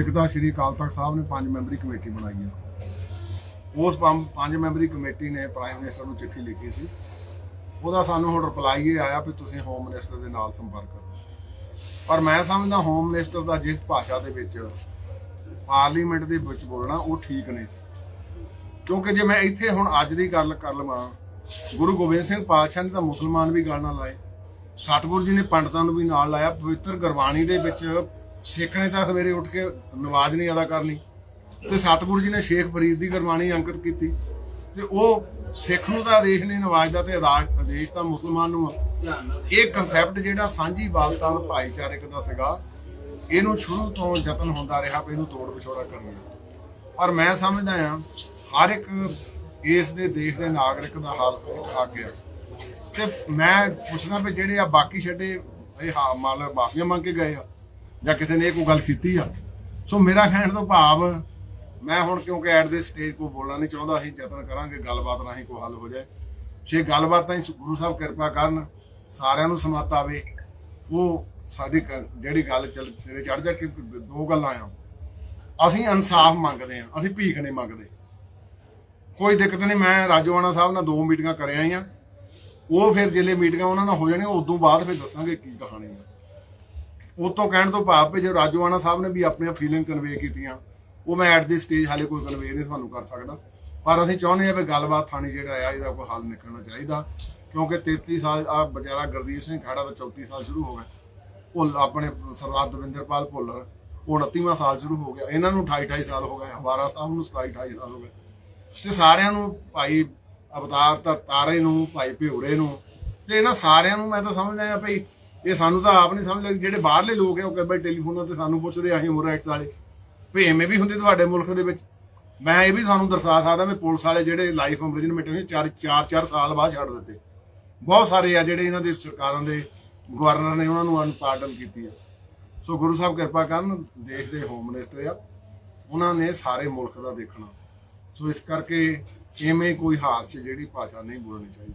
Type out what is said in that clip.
ਇੱਕ ਤਾਂ ਸ਼੍ਰੀ ਅਕਾਲ ਤਖਤ ਸਾਹਿਬ ਨੇ ਪੰਜ ਮੈਂਬਰੀ ਕਮੇਟੀ ਬਣਾਈ ਹੈ ਉਸ ਪੰਜ ਪੰਜ ਮੈਂਬਰੀ ਕਮੇਟੀ ਨੇ ਪ੍ਰਾਈਮ ਮਿਨਿਸਟਰ ਨੂੰ ਚਿੱਠੀ ਲਿਖੀ ਸੀ। ਉਹਦਾ ਸਾਨੂੰ ਹੁਣ ਰਿਪਲਾਈ ਇਹ ਆਇਆ ਵੀ ਤੁਸੀਂ ਹੋਮ ਮਿਨਿਸਟਰ ਦੇ ਨਾਲ ਸੰਪਰਕ ਕਰੋ। ਪਰ ਮੈਂ ਸਮਝਦਾ ਹੋਮ ਮਿਨਿਸਟਰ ਦਾ ਜਿਸ ਭਾਸ਼ਾ ਦੇ ਵਿੱਚ ਪਾਰਲੀਮੈਂਟ ਦੇ ਵਿੱਚ ਬੋਲਣਾ, ਉਹ ਠੀਕ ਨਹੀਂ ਸੀ। ਕਿਉਂਕਿ ਜੇ ਮੈਂ ਇੱਥੇ ਹੁਣ ਅੱਜ ਦੀ ਗੱਲ ਕਰ ਲਵਾਂ, ਗੁਰੂ ਗੋਬਿੰਦ ਸਿੰਘ ਪਾਤਸ਼ਾਹ ਨੇ ਤਾਂ ਮੁਸਲਮਾਨ ਵੀ ਗੱਲ ਨਾਲ ਲਾਏ। ਸਤਿਗੁਰੂ ਜੀ ਨੇ ਪੰਡਤਾਂ ਨੂੰ ਵੀ ਨਾਲ ਲਾਇਆ। ਪਵਿੱਤਰ ਗੁਰਬਾਣੀ ਦੇ ਵਿੱਚ ਸਿੱਖ ਨੇ ਤਾਂ ਸਵੇਰੇ ਉੱਠ ਕੇ ਨਮਾਜ਼ ਨਹੀਂ ਅਦਾ ਕਰਨੀ ਤੇ ਸਤਿਗੁਰੂ ਜੀ ਨੇ ਸ਼ੇਖ ਫਰੀਦ ਦੀ ਗੁਰਬਾਣੀ ਅੰਕਿਤ ਕੀਤੀ ਤੇ ਉਹ ਸਿੱਖ ਨੂੰ ਤਾਂ ਆਦੇਸ਼ ਨਹੀਂ ਨਵਾਜ਼ ਦਾ ਤੇ ਆਦਾਸ਼- ਤਾਂ ਮੁਸਲਮਾਨ ਨੂੰ। ਇਹ ਕਨਸੈਪਟ ਜਿਹੜਾ ਸਾਂਝੀ ਬਾਲਤਾ ਭਾਈਚਾਰਕ ਦਾ ਸੀਗਾ ਇਹਨੂੰ ਸ਼ੁਰੂ ਤੋਂ ਯਤਨ ਹੁੰਦਾ ਰਿਹਾ ਵੀ ਇਹਨੂੰ ਤੋੜ ਵਿਛੋੜਾ ਕਰੀਏ ਪਰ ਮੈਂ ਸਮਝਦਾ ਆ ਹਰ ਇੱਕ ਇਸ ਦੇ ਦੇਸ਼ ਦੇ ਨਾਗਰਿਕ ਦਾ ਹਾਲ ਆ ਤੇ ਮੈਂ ਪੁੱਛਦਾ ਵੀ ਜਿਹੜੇ ਆ ਬਾਕੀ ਛੱਡੇ ਇਹ ਹਾਂ ਮੰਨ ਲਓ ਮਾਫੀਆਂ ਮੰਗ ਕੇ ਗਏ ਆ ਜਾਂ ਕਿਸੇ ਨੇ ਇਹ ਕੋਈ ਗੱਲ ਕੀਤੀ ਆ। ਸੋ ਮੇਰਾ ਕਹਿਣ ਤੋਂ ਭਾਵ, ਮੈਂ ਹੁਣ ਕਿਉਂਕਿ ਐਟ ਦੇ ਸਟੇਜ ਕੋ ਬੋਲਣਾ ਨਹੀਂ ਚਾਹੁੰਦਾ, ਅਸੀਂ ਯਤਨ ਕਰਾਂਗੇ, ਗੱਲਬਾਤ ਰਾਹੀਂ ਕੋਈ ਹੱਲ ਹੋ ਜਾਏ। ਜੇ ਗੱਲਬਾਤ ਤਾਂ ਗੁਰੂ ਸਾਹਿਬ ਕਿਰਪਾ ਕਰਨ, ਸਾਰਿਆਂ ਨੂੰ ਸਮਤ ਆਵੇ, ਉਹ ਸਾਡੀ ਕ- ਜਿਹੜੀ ਗੱਲ ਚੱਲ, ਸਿਰੇ ਚੜ ਜਾ ਕਿ ਦੋ ਗੱਲਾਂ ਆ। ਅਸੀਂ ਇਨਸਾਫ ਮੰਗਦੇ ਆ ਅਸੀਂ ਭੀਖ ਨਹੀਂ ਮੰਗਦੇ। ਕੋਈ ਦਿੱਕਤ ਨਹੀਂ, ਮੈਂ ਰਾਜੋਆਣਾ ਸਾਹਿਬ ਨਾਲ ਦੋ ਮੀਟਿੰਗਾਂ ਕਰ ਆਈਆਂ ਉਹ ਫਿਰ ਜਿਲੇ ਮੀਟਿੰਗਾਂ ਉਹਨਾਂ ਨਾਲ ਹੋ ਜਾਣੀਆਂ, ਉਦੋਂ ਬਾਅਦ ਫਿਰ ਦੱਸਾਂਗੇ ਕੀ ਕਹਾਣੀ ਹੈ ਉਹ ਤੋਂ ਕਹਿਣ ਤੋਂ ਭਾਵ ਵੀ ਜੇ ਰਾਜੋਆਣਾ ਸਾਹਿਬ ਨੇ ਵੀ ਆਪਣੀਆਂ ਫੀਲਿੰਗ ਕਨਵੇ ਕੀਤੀਆਂ, ਉਹ ਮੈਂ ਐਟ ਦੀ ਸਟੇਜ ਹਾਲੇ ਕੋਈ ਕਨਵੇ ਨਹੀਂ ਤੁਹਾਨੂੰ ਕਰ ਸਕਦਾ। ਪਰ ਅਸੀਂ ਚਾਹੁੰਦੇ ਹਾਂ ਵੀ ਗੱਲਬਾਤ ਥਾਣੀ ਜਿਹੜਾ ਆ, ਇਹਦਾ ਕੋਈ ਹੱਲ ਨਿਕਲਣਾ ਚਾਹੀਦਾ, ਕਿਉਂਕਿ 33 ਸਾਲ ਆ ਬਚਾਰਾ ਗੁਰਦੀਪ ਸਿੰਘ ਖਾੜਾ ਦਾ 34 ਸਾਲ ਸ਼ੁਰੂ ਹੋ ਗਿਆ। ਭੁੱਲ ਆਪਣੇ ਸਰਦਾਰ ਦਵਿੰਦਰਪਾਲ ਭੁੱਲਰ, ਉਹ 29ਵਾਂ ਸਾਲ ਸ਼ੁਰੂ ਹੋ ਗਿਆ। ਇਹਨਾਂ ਨੂੰ 28 28 ਸਾਲ ਹੋ ਗਏ ਹਵਾਰਾ ਸਾਹਿਬ ਨੂੰ 27 28 ਸਾਲ ਹੋ ਗਏ। ਤੇ ਸਾਰਿਆਂ ਨੂੰ ਭਾਈ ਅਵਤਾਰ ਤਾਂ ਤਾਰੇ ਨੂੰ, ਭਾਈ ਭਿਉੜੇ ਨੂੰ, ਤੇ ਇਹਨਾਂ ਸਾਰਿਆਂ ਨੂੰ ਮੈਂ ਤਾਂ ਸਮਝਦਾ ਆ ਭਈ ਇਹ ਸਾਨੂੰ ਤਾਂ ਆਪ ਨਹੀਂ ਸਮਝ ਲੱਗਦੀ, ਜਿਹੜੇ ਬਾਹਰਲੇ ਲੋਕ ਹੈ ਉਹ ਕਹਿੰਦੇ ਟੈਲੀਫੋਨਾਂ ਤੇ ਸਾਨੂੰ ਪੁੱਛਦੇ ਅਸੀਂ ਹੋਰ ਰਾਈਟਸ ਵਾਲੇ। ਭਈ ਐਵੇਂ ਵੀ ਹੁੰਦੇ ਤੁਹਾਡੇ ਮੁਲਕ ਦੇ ਵਿੱਚ? ਮੈਂ ਇਹ ਵੀ ਤੁਹਾਨੂੰ ਦਰਸਾ ਸਕਦਾ ਮੈਂ ਪੁਲਿਸ ਵਾਲੇ ਜਿਹੜੇ ਲਾਈਫ ਇੰਪ੍ਰਿਜ਼ਨਮੈਂਟ ਨੇ, ਚਾਰ ਚਾਰ ਚਾਰ ਸਾਲ ਬਾਅਦ ਛੱਡ ਦਿੱਤੇ। ਬਹੁਤ ਸਾਰੇ ਆ ਜਿਹੜੇ ਇਹਨਾਂ ਦੇ ਸਰਕਾਰਾਂ ਦੇ ਗਵਰਨਰ ਨੇ, ਉਹਨਾਂ ਨੂੰ ਅਨਪਾਰਡਨ ਕੀਤੀ ਆ। ਸੋ ਗੁਰੂ ਸਾਹਿਬ ਕਿਰਪਾ ਕਰਨ, ਦੇਸ਼ ਦੇ ਹੋਮ ਮਿਨਿਸਟਰ ਆ। ਉਹਨਾਂ ਨੇ ਸਾਰੇ ਮੁਲਕ ਦਾ ਦੇਖਣਾ। ਸੋ ਇਸ ਕਰਕੇ ਐਵੇਂ ਕੋਈ ਹਾਰ 'ਚ ਜਿਹੜੀ ਭਾਸ਼ਾ ਨਹੀਂ ਬੋਲਣੀ ਚਾਹੀਦੀ।